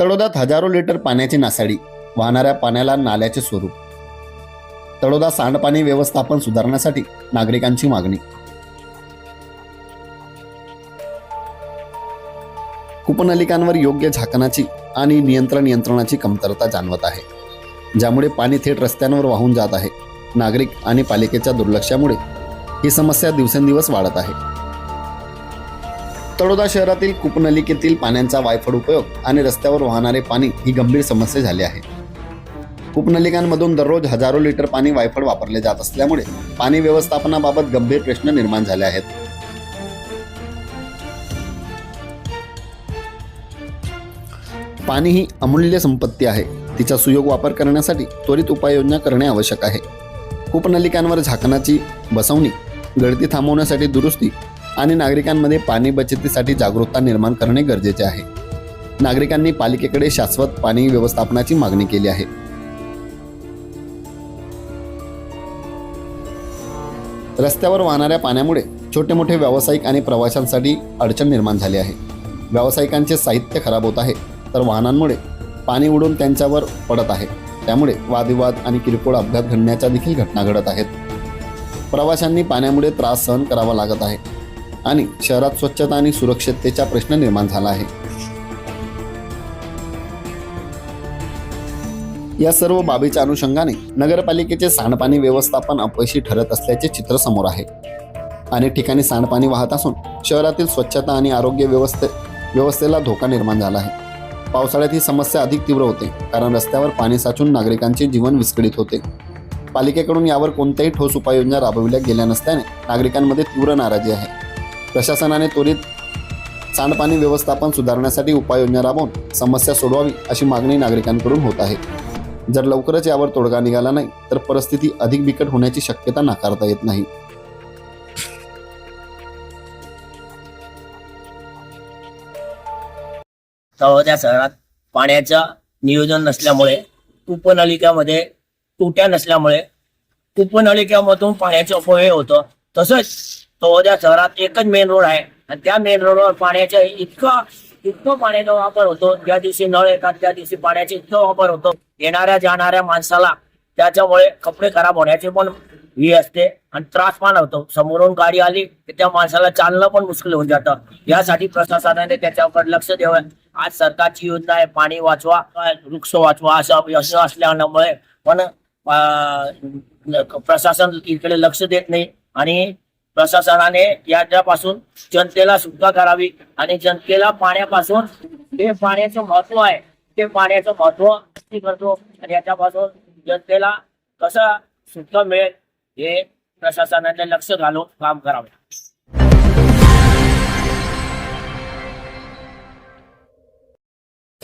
तळोदात हजारो लिटर पाण्याची नासाडी वाहणाऱ्या पाण्याला नाल्याचे स्वरूप. तळोदा सांडपाणी व्यवस्थापन सुधारण्यासाठी नागरिकांची मागणी. कूपनलिकांवर योग्य झाकणाची आणि नियंत्रण यंत्रणाची कमतरता जाणवत आहे. ज्यामुळे पाणी थेट रस्त्यांवर वाहून जात आहे. नागरिक आणि पालिकेच्या दुर्लक्षामुळे ही समस्या दिवसेंदिवस वाढत आहे. तळोदा शहरातील कूपनलिकेतील पाण्याचा वायफळ उपयोग आणि रस्त्यावर वाहणारे पाणी ही गंभीर समस्या झाली आहे. कूपनलिकांमधून दररोज हजारो लिटर पाणी वायफळ वापरले जात असल्यामुळे पाणी व्यवस्थापनाबाबत गंभीर प्रश्न निर्माण झाले आहेत. पाणी ही अमूल्य संपत्ती आहे. तिचा सुयोग वापर करण्यासाठी त्वरित उपाययोजना करणे आवश्यक आहे. कूपनलिकांवर झाकणाची बसवणी गळती थांबवण्यासाठी दुरुस्ती आणि नागरिकांमध्ये पाणी बचतीसाठी जागरूकता निर्माण करणे गरजेचे आहे. नागरिकांनी पालिकेकडे शाश्वत पाणी व्यवस्थापनाची मागणी केली आहे. रस्त्यावर वाहणाऱ्या पाण्यामुळे छोटे मोठे व्यावसायिक आणि प्रवाशांसाठी अडचण निर्माण झाली आहे. व्यावसायिकांचे साहित्य खराब होत आहे तर वाहनांमुळे पाणी उडून त्यांच्यावर पडत आहे. त्यामुळे वादविवाद आणि किरकोळ अपघात घडण्याच्या देखील घटना घडत आहेत. प्रवाशांनी पाण्यामुळे त्रास सहन करावा लागत आहे. आणि शहरात स्वच्छता आणि सुरक्षिततेचा प्रश्न निर्माण झाला आहे. या सर्व बाबीच्या अनुषंगाने नगरपालिकेचे सांडपाणी व्यवस्थापन अपयशी ठरत असल्याचे चित्र समोर आहे. अनेक ठिकाणी सांडपाणी वाहत असून शहरातील स्वच्छता आणि आरोग्य व्यवस्थे व्यवस्थेला धोका निर्माण झाला आहे. पावसाळ्यात ही समस्या अधिक तीव्र होते कारण रस्त्यावर पाणी साचून नागरिकांचे जीवन विस्कळीत होते. पालिकेकडून यावर कोणत्याही ठोस उपाययोजना राबविल्या गेल्या नसल्याने नागरिकांमध्ये तीव्र नाराजी आहे. प्रशासनाने त्वरित सांडपाणी व्यवस्थापन सुधारण्यासाठी उपाययोजना राबवून समस्या सोडवावी अशी मागणी नागरिकांकडून होत आहे. जर लवकरच यावर तोडगा निघाला नाही तर परिस्थिती अधिक बिकट होण्याची शक्यता नाकारता येत नाही. तळोद्या शहरात पाण्याचं नियोजन नसल्यामुळे कूपनलिकामध्ये तुट्या नसल्यामुळे कूपनलिकामधून पाण्याचं अपव्यय होतं. तसंच तळोद्या शहरात एकच मेन रोड आहे. आणि त्या मेन रोडवर पाण्याचा इतका इतकं पाण्याचा वापर होतो. ज्या दिवशी नळ येतात त्या दिवशी पाण्याचा इतका वापर होतो. येणाऱ्या जाणाऱ्या माणसाला त्याच्यामुळे कपडे खराब होण्याची पण ही असते आणि त्रास पण होतो. समोरून गाडी आली की त्या माणसाला चालणं पण मुश्किल होऊन जातं. यासाठी प्रशासनाने त्याच्यावर लक्ष द्यावं. आज सरकारची योजना आहे पाणी वाचवा वृक्ष वाचवा असं असं असल्यामुळे पण प्रशासन इकडे लक्ष देत नाही. आणि प्रशासनाने याच्यापासून जनतेला सुटका करावी आणि जनतेला पाण्यापासून हे पाण्याचं महत्त्व आहे ते पाण्याचं महत्त्व करतो. आणि याच्यापासून जनतेला कसं सुटका मिळेल हे प्रशासनाने लक्ष घालून काम करावे.